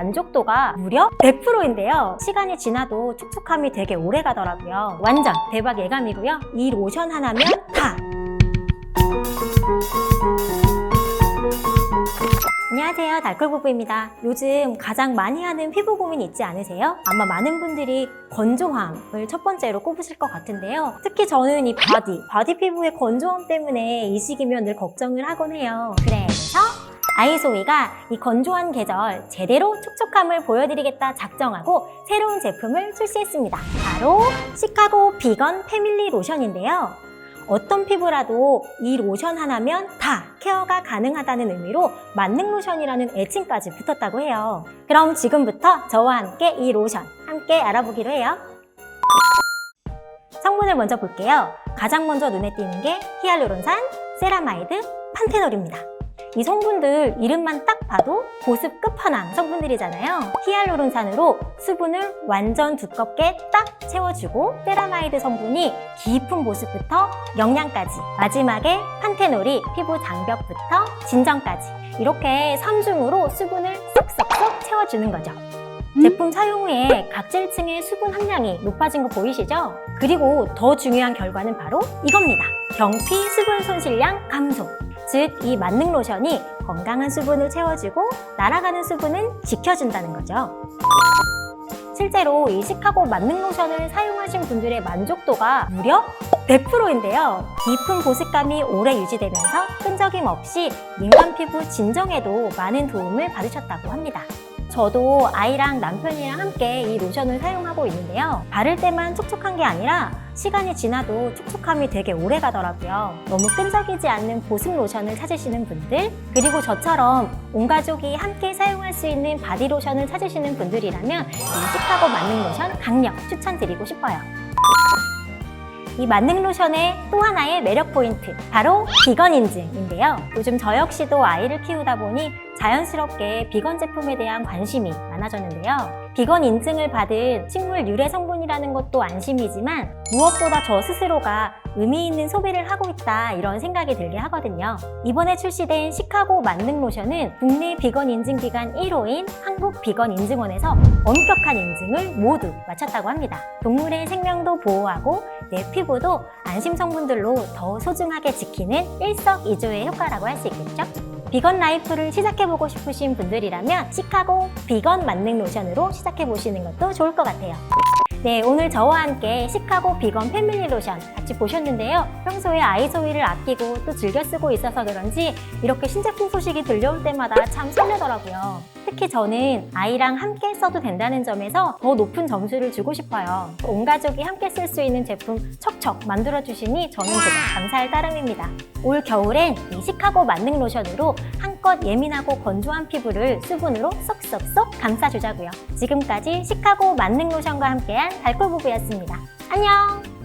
만족도가 무려 100%인데요. 시간이 지나도 촉촉함이 되게 오래 가더라고요. 완전 대박 예감이고요. 이 로션 하나면 다! 안녕하세요. 달콜부부입니다. 요즘 가장 많이 하는 피부 고민 있지 않으세요? 아마 많은 분들이 건조함을 첫 번째로 꼽으실 것 같은데요. 특히 저는 이 바디, 바디 피부의 건조함 때문에 이 시기면 늘 걱정을 하곤 해요. 그래서 아이소이가 이 건조한 계절 제대로 촉촉함을 보여드리겠다 작정하고 새로운 제품을 출시했습니다. 바로 시카고 비건 패밀리 로션인데요. 어떤 피부라도 이 로션 하나면 다 케어가 가능하다는 의미로 만능 로션이라는 애칭까지 붙었다고 해요. 그럼 지금부터 저와 함께 이 로션 함께 알아보기로 해요. 성분을 먼저 볼게요. 가장 먼저 눈에 띄는 게 히알루론산, 세라마이드, 판테놀입니다. 이 성분들 이름만 딱 봐도 보습 끝판왕 성분들이잖아요. 히알루론산으로 수분을 완전 두껍게 딱 채워주고 세라마이드 성분이 깊은 보습부터 영양까지 마지막에 판테놀이 피부 장벽부터 진정까지 이렇게 3중으로 수분을 쏙쏙쏙 채워주는 거죠. 제품 사용 후에 각질층의 수분 함량이 높아진 거 보이시죠? 그리고 더 중요한 결과는 바로 이겁니다. 경피 수분 손실량 감소. 즉, 이 만능 로션이 건강한 수분을 채워주고 날아가는 수분은 지켜준다는 거죠. 실제로 이 시카고 만능 로션을 사용하신 분들의 만족도가 무려 100%인데요. 깊은 보습감이 오래 유지되면서 끈적임 없이 민감 피부 진정에도 많은 도움을 받으셨다고 합니다. 저도 아이랑 남편이랑 함께 이 로션을 사용하고 있는데요. 바를 때만 촉촉한 게 아니라 시간이 지나도 촉촉함이 되게 오래 가더라고요. 너무 끈적이지 않는 보습 로션을 찾으시는 분들, 그리고 저처럼 온 가족이 함께 사용할 수 있는 바디 로션을 찾으시는 분들이라면 이 시카고 만능 로션 강력 추천드리고 싶어요. 이 만능 로션의 또 하나의 매력 포인트, 바로 비건 인증인데요. 요즘 저 역시도 아이를 키우다 보니 자연스럽게 비건 제품에 대한 관심이 많아졌는데요. 비건 인증을 받은 식물 유래 성분이라는 것도 안심이지만 무엇보다 저 스스로가 의미 있는 소비를 하고 있다 이런 생각이 들게 하거든요. 이번에 출시된 시카고 만능 로션은 국내 비건 인증 기관 1호인 한국 비건 인증원에서 엄격한 인증을 모두 마쳤다고 합니다. 동물의 생명도 보호하고 내 피부도 안심 성분들로 더 소중하게 지키는 일석이조의 효과라고 할 수 있겠죠? 비건 라이프를 시작해보고 싶으신 분들이라면 시카고 비건 만능 로션으로 시작해보시는 것도 좋을 것 같아요. 네, 오늘 저와 함께 시카고 비건 패밀리 로션 같이 보셨는데요. 평소에 아이소이를 아끼고 또 즐겨 쓰고 있어서 그런지 이렇게 신제품 소식이 들려올 때마다 참 설레더라고요. 특히 저는 아이랑 함께 써도 된다는 점에서 더 높은 점수를 주고 싶어요. 온 가족이 함께 쓸 수 있는 제품 척척 만들어 주시니 저는 그저 감사할 따름입니다. 올 겨울엔 이 시카고 만능 로션으로 한 껏 예민하고 건조한 피부를 수분으로 쏙쏙쏙 감싸주자고요. 지금까지 시카고 만능 로션과 함께한 달콜부부였습니다. 안녕!